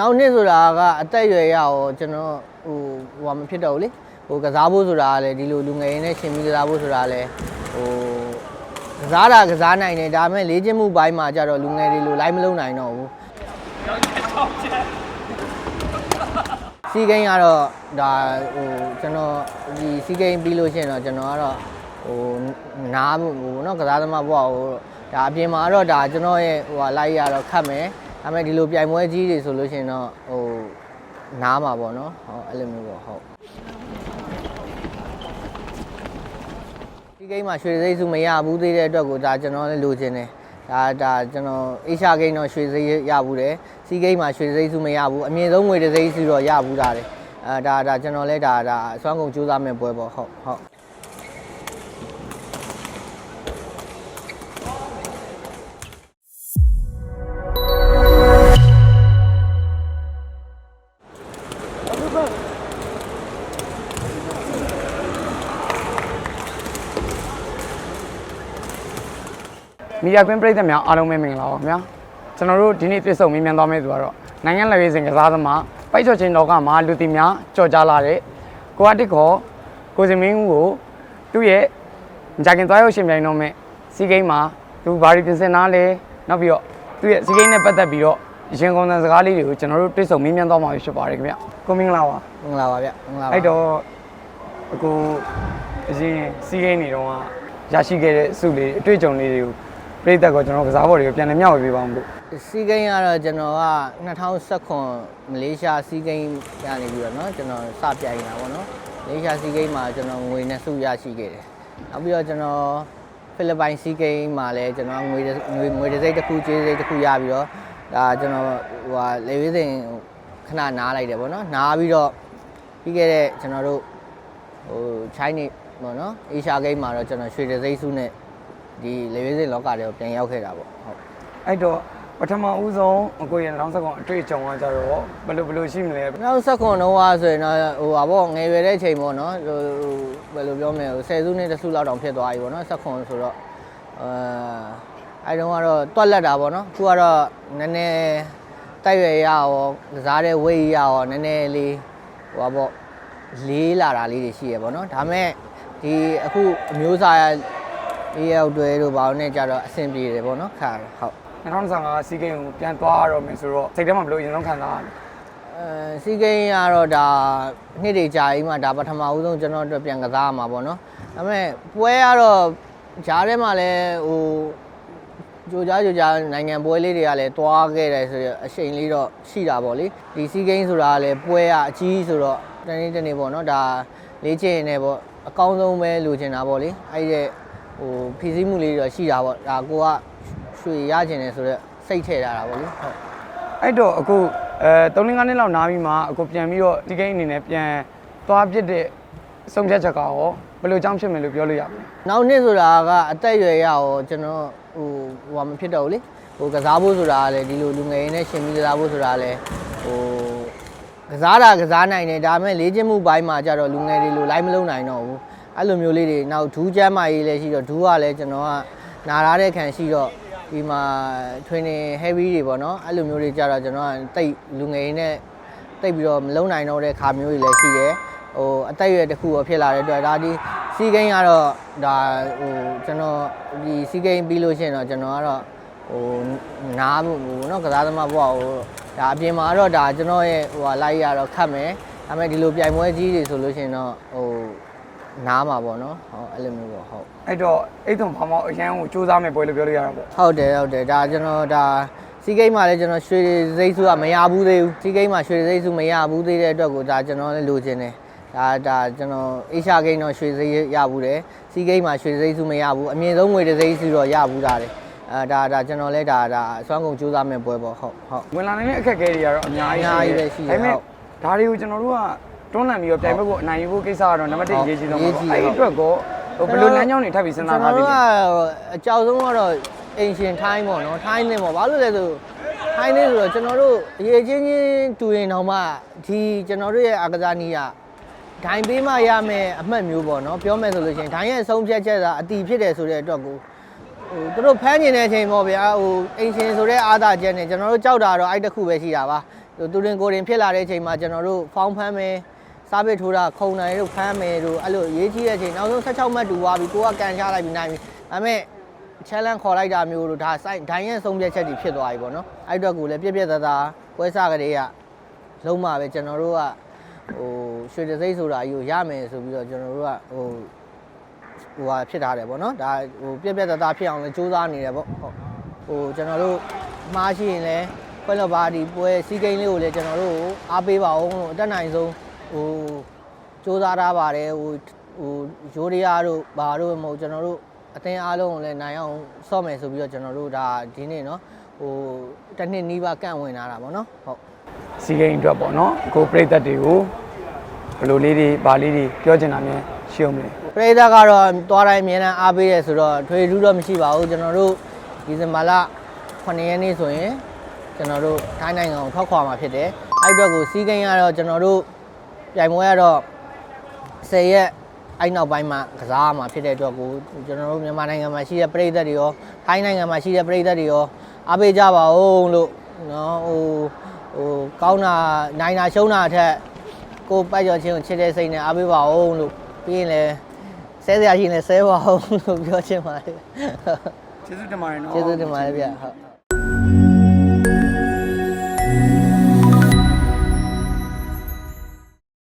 နောက်နှစ်ဆိုတာကအသက်အရွယ်ရအောင်ကျွန်တော်ဟိုဟိုမဖြစ်တော့ဘူးလေဟိုကစားဖို့ဆိုတာကလည်းဒီလိုလူငယ်ရင်းနဲ့ရှင်ပြီးကစားဖို့ဆိုတာကလည်းဟိုကစားတာကစားနိုင်တယ်ဒါပေမဲ့လေ့ကျင့်မှုဘိုင်းမှာကြတော့လူငယ်တွေလိုလိုက်မလုံးနိုင်တော့ဘူးစီကိန်းကတော့ဒါဟိုကျွန်တော်ဒီစီကိန်းပြီးလို့ရှိရင်တော့ကျွန်တော်ကတော့ဟိုနားဟိုနော်ကစားသမားဘဝဟိုဒါအပြင်မှာတော့ဒါကျွန်တော်ရဲ့ဟိုဟာလိုက်ရတော့ခတ်မယ် ဒါပေမဲ့ဒီလိုပြိုင်ပွဲကြီးတွေဆိုလို့ရှိရင်တော့ဟိုနားမှာပေါ့နော်ဟုတ်အဲ့လိုမျိုးပေါ့ဟုတ်ဒီဂိမ်းမှာရွှေစိတ်စုမရဘူးသေးတဲ့အတွက်ကိုဒါကျွန်တော်လည်းလိုချင်တယ်ဒါဒါကျွန်တော်အေရှာဂိမ်းတော့ရွှေစိတ်ရဘူးတယ်စီဂိမ်းမှာရွှေစိတ်စုမရဘူးအမြင့်ဆုံးငွေတစ်စိတ်စုတော့ရဘူးတာတယ်အဲဒါဒါကျွန်တော်လည်းဒါဒါအစွမ်းကုန်ကြိုးစားမဲ့ပွဲပေါ့ဟုတ်ဟုတ် မီဒီယာကွင်းပရိသတ်များအားလုံးပဲမင်္ဂလာပါခင်ဗျာကျွန်တော်တို့ဒီနေ့ပြည့်စုံမြင်မြန်သွားမယ့်သူကတော့နိုင်ငံလက်ရေးစဉ်ကစားသမားပိုက်ချော်ချင်းတော်ကမှာလူတီများကြော်ကြားလာတဲ့ကိုအတစ်ခေါ်ကိုစင်မင်းဦးကိုသူ့ရဲ့မကြခင်သွားရောက်ရှင်ပြိုင်တော့မဲ့စီဂိမ်းမှာသူဘာတွေပြင်ဆင်ထားလဲနောက်ပြီးတော့သူ့ရဲ့စီဂိမ်းနဲ့ပတ်သက်ပြီးတော့ရင်ကုန်တဲ့စကားလေးတွေကိုကျွန်တော်တို့ပြည့်စုံမြင်မြန်သွားမှာဖြစ်ပါတယ်ခင်ဗျာကိုမင်္ဂလာပါမင်္ဂလာပါဗျမင်္ဂလာပါအဲ့တော့အခုအရင်စီးကိန်းနေတော့ရရှိခဲ့တဲ့စုလေးအတွေ့အကြုံလေးတွေကို ပြည်သက်ကကျွန်တော်ကစားဘော်တွေကိုပြန်လည်မျှဝေပေးပါဦးလို့ စီဂိမ်းကတော့ကျွန်တော်က2019မလေးရှားစီဂိမ်းရနေပြီးတော့เนาะကျွန်တော်စပြိုင်တာပေါ့เนาะမလေးရှားစီဂိမ်းမှာကျွန်တော်ငွေနဲ့စုရရှိခဲ့တယ်နောက်ပြီးတော့ကျွန်တော်ဖိလစ်ပိုင်စီဂိမ်းမှာလည်းကျွန်တော်ငွေတစ်ငွေငွေတစ်စိတ်တစ်ခုကျေးစိတ်တစ်ခုရပြီးတော့ဒါကျွန်တော်ဟိုဟာလေဝေးစဉ်ခဏနားလိုက်တယ်ပေါ့เนาะနားပြီးတော့ပြီးခဲ့တဲ့ကျွန်တော်တို့ဟို Chinese ပေါ့เนาะ Asia Game မှာတော့ကျွန်တော်ရွှေတစ်စိတ်စုနဲ့ ဒီလေဝေးစဉ်လောကတွေကိုပြန်ရောက်ခဲ့တာပေါ့ဟုတ်အဲ့တော့ပထမဦးဆုံးအကိုရင်လောင်းဆက်ကောင်အတွေ့အကြုံကကြတော့ဘယ်လိုဘယ်လိုရှိမလဲနောက်ဆက်ခွန်တော့ဟာဆိုရင်တော့ဟိုပါပေါ့ငယ်ရွယ်တဲ့ချိန်ပေါ့နော်ဟိုဘယ်လိုပြောမလဲဟိုဆယ်စုနှစ်တစ်စုလောက်တောင်ဖြစ်သွားပြီပေါ့နော်ဆက်ခွန်ဆိုတော့အဲအဲတုန်းကတော့တွက်လက်တာပေါ့နော်အခုကတော့နည်းနည်းတိုက်ရွယ်ရရောကစားတဲ့ဝိတ်ရရောနည်းနည်းလေးဟိုပါပေါ့လေးလာတာလေးတွေရှိရပေါ့နော်ဒါမဲ့ဒီအခုအမျိုးအ စားရေးရောက်တွေတို့ဘာလို့နဲ့ကြတော့အဆင်ပြေတယ်ပေါ့နော်ခါဟုတ်2025စီးကိန်းကိုပြန်သွားရတော့မယ်ဆိုတော့စိတ်ထဲမှာဘယ်လိုအရင်ဆုံးခံစားရလဲအဲစီကိန်းကတော့ဒါနှစ်တွေကြာကြီးမှဒါပထမဦးဆုံးကျွန်တော်အတွက်ပြန်ကစားရမှာပေါ့နော်ဒါပေမဲ့ပွဲကတော့ဂျားထဲမှာလည်းဟိုကြိုကြားကြိုကြားနိုင်ငံပွဲလေးတွေကလည်းတွားခဲ့တယ်ဆိုရအချိန်လေးတော့ရှိတာပေါ့လေဒီစီကိန်းဆိုတာကလည်းပွဲကအကြီးဆိုတော့တနေ့တနေ့ပေါ့နော်ဒါလေးချင်နေပေါ့အကောင်းဆုံးပဲလိုချင်တာပေါ့လေအဲ့ဒီ ဟိုဖြည့်ဆည်းမှုလေးတွေတော့ရှိတာပေါ့ဒါကိုကရွှေရချင်တယ်ဆိုတော့စိတ်ထည့်ထားတာပေါ့လေဟုတ်အဲ့တော့အခုအဲ3-5နှစ်လောက်နားပြီးမှအခုပြန်ပြီးတော့ဒီကိန်းအနေနဲ့ပြန်သွားပြစ်တဲ့ဆုံးဖြတ်ချက်ကရောဘယ်လိုကြောင်းဖြစ်မယ်လို့ပြောလို့ရမလဲနောက်နှစ်ဆိုတာကအသက်အရွယ်ရအောင်ကျွန်တော်ဟိုဟိုမဖြစ်တော့ဘူးလေဟိုကစားဖို့ဆိုတာကလည်းဒီလိုလူငယ်ရင်းနဲ့ရှင်ပြီးကစားဖို့ဆိုတာကလည်းဟိုကစားတာကစားနိုင်တယ်ဒါပေမဲ့လေ့ကျင့်မှုဘိုင်းမှာကြတော့လူငယ်တွေလိုလိုက်မလုံးနိုင်တော့ဘူး အဲ့လိုမျိုးလေးတွေနောက်ဒူးချမ်းမာကြီးလည်းရှိတော့ဒူးကလည်းကျွန်တော်ကနားရတဲ့ခံရှိတော့ဒီမှာ training heavy တွေပေါ့နော်အဲ့လိုမျိုးတွေကြတော့ကျွန်တော်ကတိတ်လူငယ်ရင်းနဲ့တိတ်ပြီးတော့မလုံနိုင်တော့တဲ့ခါမျိုးတွေလည်းရှိတယ်ဟိုအသက်အရွယ်တစ်ခုတော့ဖြစ်လာတဲ့အတွက်ဒါဒီစီကိန်းကတော့ဒါဟိုကျွန်တော်ဒီစီကိန်းပြီးလို့ရှိရင်တော့ကျွန်တော်ကတော့ဟိုနားဟိုနော်ကစားသမားဘဝဟိုဒါအပြင်မှာတော့ဒါကျွန်တော်ရဲ့ဟိုဟာလိုက်ရတော့ခတ်မယ်ဒါပေမဲ့ဒီလိုပြိုင်ပွဲကြီးတွေဆိုလို့ရှိရင်တော့ဟို နားမှာပေါ့နော်ဟုတ်အဲ့လိုမျိုးပေါ့ဟုတ်အဲ့တော့အဲ့တုံဘာမှအရန်ကိုစူးစမ်းမယ်ပွဲလို့ပြောလို့ရတာပေါ့ဟုတ်တယ်ဟုတ်တယ်ဒါကျွန်တော်ဒါစီကိန်းမှာလည်းကျွန်တော်ရွှေစိတ်စုကမရဘူးသေးဘူးစီကိန်းမှာရွှေစိတ်စုမရဘူးသေးတဲ့အတွက်ကိုဒါကျွန်တော်လည်းလိုချင်တယ်ဒါဒါကျွန်တော်အေရှာကိန်းတော့ရွှေစိတ်ရဘူးတယ်စီကိန်းမှာရွှေစိတ်စုမရဘူးအမြင့်ဆုံးငွေတစ်စိတ်စုတော့ရဘူးတာတယ်အဲဒါဒါကျွန်တော်လည်းဒါဒါအစွမ်းကုန်ကြိုးစားမဲ့ပွဲပေါ့ဟုတ်ဟုတ်ဝင်လာနိုင်တဲ့အခက်အခဲတွေကတော့အများကြီးအများကြီးပဲရှိတယ်ဒါပေမဲ့ဟုတ်ဒါတွေကိုကျွန်တော်တို့က တွန်းလှန်ပြီးတော့ပြိုင်ဘက်ကိုအနိုင်ယူဖို့ကိစ္စကတော့နံပါတ်1အရေးကြီးဆုံးအရေးပေါ့ကြီးအဲ့တယ်ဒီအတွက်ကိုဟိုဘယ်လိုလမ်းကြောင်းတွေထပ်ပြီးစဉ်းစားထားကျွန်ပြီတော်လဲတို့ကအကြောက်ဆုံးကတော့အင်ရှင်ထိုင်းပေါ့နော်ထိုင်းနေပေါ့ဘာလို့လဲဆိုထိုင်းနေဆိုတော့ကျွန်တော်တို့အရေးချင်းချင်းတူရင်တော့မှဒီကျွန်တော်တို့ရဲ့အာကစားနည်းကဒိုင်ပေးမှရမယ်အမှတ်မျိုးပေါ့နော်ပြောမယ်ဆိုလို့ရှိရင်ဒိုင်ရဲ့အဆုံးဖြတ်ချက်ကအတီဖြစ်တယ်ဆိုတဲ့အတွက်ကိုဟိုသူတို့ဖမ်းကျင်တဲ့အချိန်ပေါ့ဗျာဟိုအင်ရှင်ဆိုတဲ့အာသာချက်နဲ့ကျွန်တော်တို့ကြောက်တာတော့အဲ့တစ်ခုပဲရှိတာပါဟိုသူရင်ကိုယ်ရင်ဖြစ်လာတဲ့အချိန်မှာကျွန်တော်တို့ဖောင်းဖမ်းမယ် စားပစ်ထိုးတာခုံနိုင်တို့ဖမ်းမယ်တို့အဲ့လိုရေးကြီးတဲ့အချိန်နောက်ဆုံး16မှတ်တူသွားပြီကိုကကန်ချလိုက်ပြီးနိုင်ပြီဒါပေမဲ့ challenge ခေါ်လိုက်တာမျိုးတို့ဒါစိုက်ဒိုင်းရဲ့ဆုံးဖြတ်ချက်တွေဖြစ်သွားပြီပေါ့နော်အဲ့အတွက်ကိုလည်းပြက်ပြက်သားသားပွဲစားကလေးကလုံးမပဲကျွန်တော်တို့ကဟိုရွှေတစိမ့်ဆိုတာကြီးကိုရမယ်ဆိုပြီးတော့ကျွန်တော်တို့ကဟိုဟိုဟာဖြစ်ထားတယ်ပေါ့နော်ဒါဟိုပြက်ပြက်သားသားဖြစ်အောင်လည်းစူးစမ်းနေတယ်ပေါ့ဟုတ်ဟိုကျွန်တော်တို့မှားရှိရင်လည်းခွဲလပါဒီပွဲစီးကိန်းလေးကိုလည်းကျွန်တော်တို့အားပေးပါအောင်လို့အတက်နိုင်ဆုံး ဟိုစူးစမ်းထားပါတယ်ဟိုဟိုရိုးရီယာတို့ဘာတို့မဟုတ်ကျွန်တော်တို့ အသင်းအားလုံးကိုလည်းနိုင်အောင်ဆော့မယ်ဆိုပြီးတော့ကျွန်တော်တို့ဒါဒီနေ့เนาะဟိုတစ်နှစ်နီးပါးကန့်ဝင်လာတာပေါ့เนาะဟုတ် စီကိန်းအတွက်ပေါ့နော်ကိုပြိသက်တွေကိုဘယ်လိုလေးတွေဗာလေးတွေပြောချင်တာများရှိအောင်မလဲ ပရိသတ်ကတော့သွားတိုင်းအမြဲတမ်းအားပေးတယ်ဆိုတော့ထွေထူးတော့မရှိပါဘူးကျွန်တော်တို့ဒီဇင်ဘာလ9ရက်နေ့ဆိုရင်ကျွန်တော်တို့ထိုင်းနိုင်ငံကိုထွက်ခွာမှာဖြစ်တယ်အဲ့အတွက်ကိုစီးကိန်းကတော့ကျွန်တော်တို့ ပြိုင်ပွဲကတော့10ရက်အဲ့နောက်ပိုင်းမှာကစားရမှာဖြစ်တဲ့အတွက်ကိုကျွန်တော်တို့မြန်မာနိုင်ငံမှာရှိတဲ့ပရိသတ်တွေရောထိုင်းနိုင်ငံမှာရှိတဲ့ပရိသတ်တွေရောအားပေးကြပါဦးလို့နော်ဟိုဟိုကောင်းတာနိုင်တာရှုံးတာအထက်ကိုယ်ပိုက်ကျော်ချင်းကိုချစ်တဲ့စိတ်နဲ့အားပေးပါဦးလို့ပြီးရင်လည်းဆဲစရာရှိရင်လည်းဆဲပါဦးလို့ပြောချင်ပါတယ်ကျေးဇူးတင်ပါတယ်နော်ကျေးဇူးတင်ပါတယ်ဗျဟုတ်